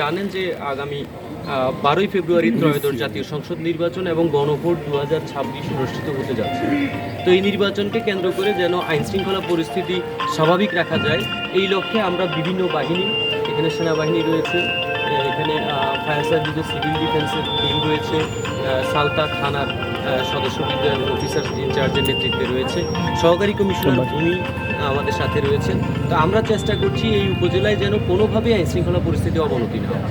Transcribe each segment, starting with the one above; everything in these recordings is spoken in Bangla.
জানেন যে আগামী বারোই ফেব্রুয়ারি ত্রয়োদশ জাতীয় সংসদ নির্বাচন এবং গণভোট দু হাজার ছাব্বিশ অনুষ্ঠিত হতে যাচ্ছে। তো এই নির্বাচনকে কেন্দ্র করে যেন আইন শৃঙ্খলা পরিস্থিতি স্বাভাবিক রাখা যায়, এই লক্ষ্যে আমরা বিভিন্ন বাহিনী, এখানে সেনাবাহিনী রয়েছে, এখানে ফায়ার সার্ভিসের, সিভিল ডিফেন্সের টিম রয়েছে সালতা থানার আহ, সদস্যবৃন্দের অফিসার ইনচার্জের নেতৃত্বে রয়েছে। সহকারী কমিশনার ভূমি আমাদের সাথে রয়েছেন। তো আমরা চেষ্টা করছি এই উপজেলায় যেন কোনোভাবেই আইন শৃঙ্খলা পরিস্থিতি অবনতি না হয়।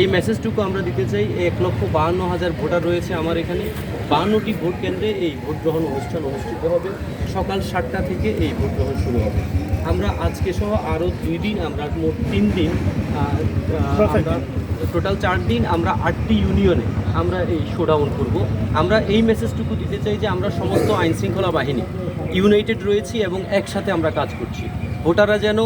এই মেসেজটুকু আমরা দিতে চাই এক লক্ষ বাহান্ন হাজার ভোটার রয়েছে আমার এখানে। বাহান্নটি ভোট কেন্দ্রে এই ভোট গ্রহণ অনুষ্ঠান অনুষ্ঠিত হবে। সকাল সাতটা থেকে এই ভোট গ্রহণ শুরু হবে। আমরা আজকে সহ আরও দুই দিন আমরা মোট তিন দিন টোটাল চার দিন আমরা আটটি ইউনিয়নে আমরা এই শোডাউন করব। আমরা এই মেসেজটুকু দিতে চাই যে আমরা সমস্ত আইনশৃঙ্খলা বাহিনী ইউনাইটেড রয়েছি এবং একসাথে আমরা কাজ করছি। ভোটাররা যেন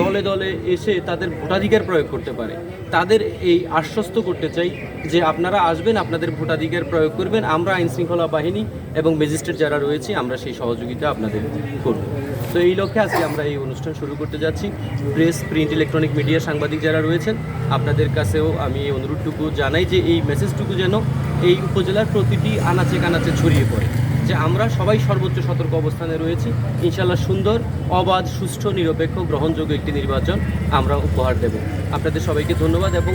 দলে দলে এসে তাদের ভোটাধিকার প্রয়োগ করতে পারে। তাদের এই আশ্বস্ত করতে চাই যে আপনারা আসবেন, আপনাদের ভোটাধিকার প্রয়োগ করবেন, আমরা আইন শৃঙ্খলা বাহিনী এবং ম্যাজিস্ট্রেট যারা রয়েছে, আমরা সেই সহযোগিতা আপনাদের করব। তো এই লক্ষ্যে আজকে আমরা এই অনুষ্ঠান শুরু করতে যাচ্ছি। প্রেস, প্রিন্ট, ইলেকট্রনিক মিডিয়া সাংবাদিক যারা রয়েছেন, আপনাদের কাছেও আমি এই অনুরোধটুকু জানাই যে এই মেসেজটুকু যেন এই উপজেলার প্রতিটি আনাচে কানাচে ছড়িয়ে পড়ে। যে আমরা সবাই সর্বোচ্চ সতর্ক অবস্থানে রয়েছি। ইনশাল্লাহ সুন্দর, অবাধ, সুষ্ঠু, নিরপেক্ষ, গ্রহণযোগ্য একটি নির্বাচন আমরা উপহার দেব। আপনাদের সবাইকে ধন্যবাদ এবং